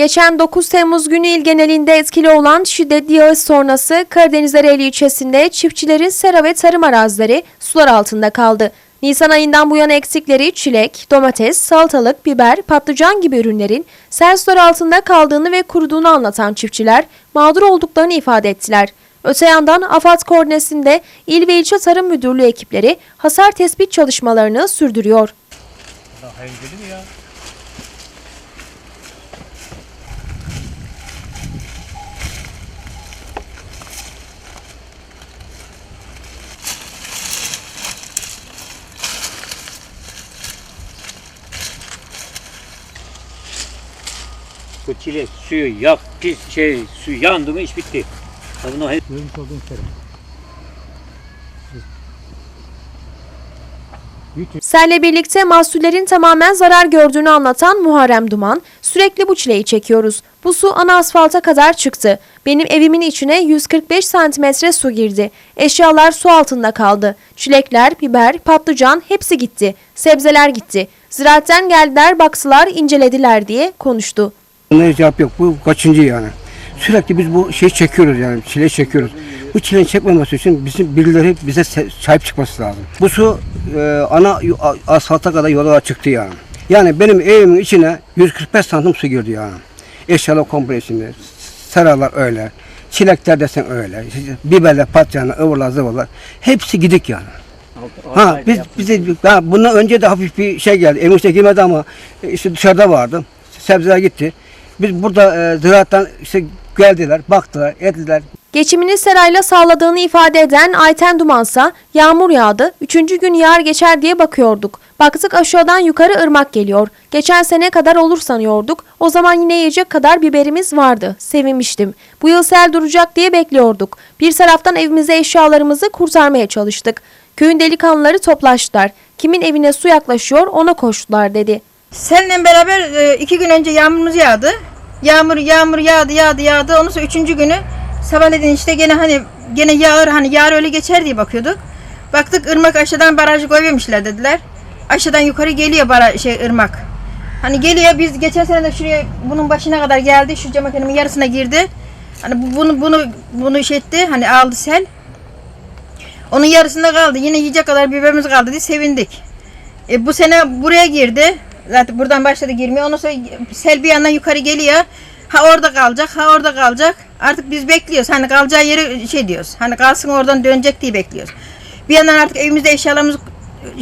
Geçen 9 Temmuz günü il genelinde etkili olan şiddetli yağış sonrası Karadeniz Ereğli ilçesinde çiftçilerin sera ve tarım arazileri sular altında kaldı. Nisan ayından bu yana eksikleri çilek, domates, salatalık, biber, patlıcan gibi ürünlerin sel sular altında kaldığını ve kuruduğunu anlatan çiftçiler mağdur olduklarını ifade ettiler. Öte yandan AFAD koordinesinde il ve ilçe tarım müdürlüğü ekipleri hasar tespit çalışmalarını sürdürüyor. Ya? Çilek suyu yak pis şey su yandı mı iş bitti. Bunu hep görmüş olduğum şey. Selle birlikte mahsullerin tamamen zarar gördüğünü anlatan Muharrem Duman, sürekli bu çileyi çekiyoruz. Bu su ana asfalta kadar çıktı. Benim evimin içine 145 santimetre su girdi. Eşyalar su altında kaldı. Çilekler, biber, patlıcan hepsi gitti. Sebzeler gitti. Ziraatten geldiler, baktılar, incelediler diye konuştu. Buna cevap yok. Bu kaçıncı yani. Sürekli biz bu şeyi çekiyoruz yani çile çekiyoruz. Bu çileyi çekmemesi için bizim birileri bize sahip çıkması lazım. Bu su e, ana asfalta kadar yola çıktı yani. Yani benim evimin içine 145 santim su girdi yani. Eşyalar komple içinde. Seralar öyle. Çilekler desen öyle. Biberler, patlıcanlar, ıvırlar, zıvırlar. Hepsi gidik yani. Ha biz bize ha, bundan önce de hafif bir şey geldi. Evin içine girmedi ama e, işte dışarıda vardı. Sebzeler gitti. Biz burada e, ziraattan işte geldiler, baktılar, ettiler. Geçimini serayla sağladığını ifade eden Ayten Dumansa yağmur yağdı, üçüncü gün yağar geçer diye bakıyorduk. Baktık aşağıdan yukarı ırmak geliyor. Geçen sene kadar olur sanıyorduk. O zaman yine yiyecek kadar biberimiz vardı. Sevinmiştim. Bu yıl sel duracak diye bekliyorduk. Bir taraftan evimize eşyalarımızı kurtarmaya çalıştık. Köyün delikanlıları toplaştılar. Kimin evine su yaklaşıyor ona koştular dedi. Seninle beraber e, iki gün önce yağmurumuz yağdı. Yağmur yağmur yağdı yağdı yağdı. Ondan sonra üçüncü günü sabahleyin işte gene hani gene yağar hani yağar öyle geçer diye bakıyorduk. Baktık ırmak aşağıdan barajı koymamışlar dediler. Aşağıdan yukarı geliyor bara şey ırmak. Hani geliyor biz geçen sene de şuraya bunun başına kadar geldi. Şu cam makinenin yarısına girdi. Hani bu- bunu bunu bunu şey etti. Hani aldı sel. Onun yarısında kaldı. Yine yiyecek kadar biberimiz kaldı diye sevindik. E, bu sene buraya girdi. Zaten buradan başladı girmeye. Ondan sonra sel bir yandan yukarı geliyor. Ha orada kalacak, ha orada kalacak. Artık biz bekliyoruz. Hani kalacağı yeri şey diyoruz. Hani kalsın oradan dönecek diye bekliyoruz. Bir yandan artık evimizde eşyalarımızı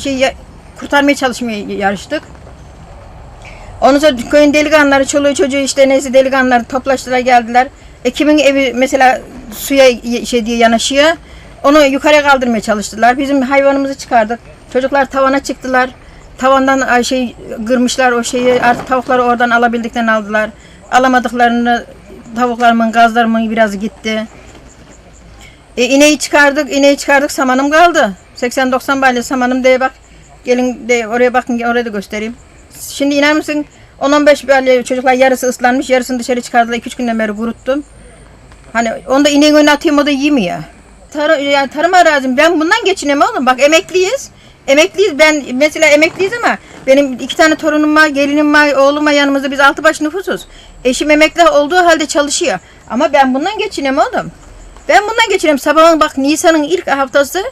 şey ya- kurtarmaya çalışmaya yarıştık. Ondan sonra köyün delikanlıları, çoluğu çocuğu işte neyse delikanlılar toplaştılar geldiler. E kimin evi mesela suya şey diye yanaşıyor. Onu yukarıya kaldırmaya çalıştılar. Bizim hayvanımızı çıkardık. Çocuklar tavana çıktılar. Tavandan şey kırmışlar o şeyi. Artık tavukları oradan alabildikten aldılar. Alamadıklarını tavuklarımın, gazlarımın biraz gitti. E, ineği çıkardık, ineği çıkardık samanım kaldı. 80-90 balya samanım diye bak. Gelin de oraya bakın oraya da göstereyim. Şimdi iner misin? 10-15 balya çocuklar yarısı ıslanmış, yarısını dışarı çıkardılar. 2-3 günden beri kuruttum. Hani onu da ineğin önüne atayım o da yemiyor. Tarım, yani tarım arazim ben bundan geçinemem oğlum. Bak emekliyiz. Emekliyiz. Ben mesela emekliyiz ama benim iki tane torunum var, gelinim var, oğlum var yanımızda. Biz altı baş nüfusuz. Eşim emekli olduğu halde çalışıyor. Ama ben bundan geçinemem oğlum. Ben bundan geçiyorum. Sabahın bak Nisan'ın ilk haftası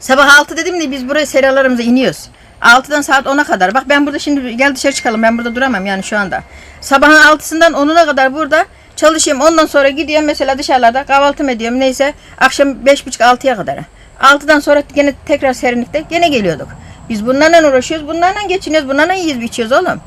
sabah 6 dedim de biz buraya seralarımıza iniyoruz. 6'dan saat 10'a kadar. Bak ben burada şimdi gel dışarı çıkalım. Ben burada duramam yani şu anda. Sabahın 6'sından 10'una kadar burada çalışıyorum. Ondan sonra gidiyorum mesela dışarılarda kahvaltı ediyorum neyse. Akşam 5.30-6'ya kadar. 6'dan sonra gene tekrar serinlikte gene geliyorduk. Biz bunlarla uğraşıyoruz. Bunlarla geçiniyoruz. Bunlarla yiyiz içiyoruz oğlum.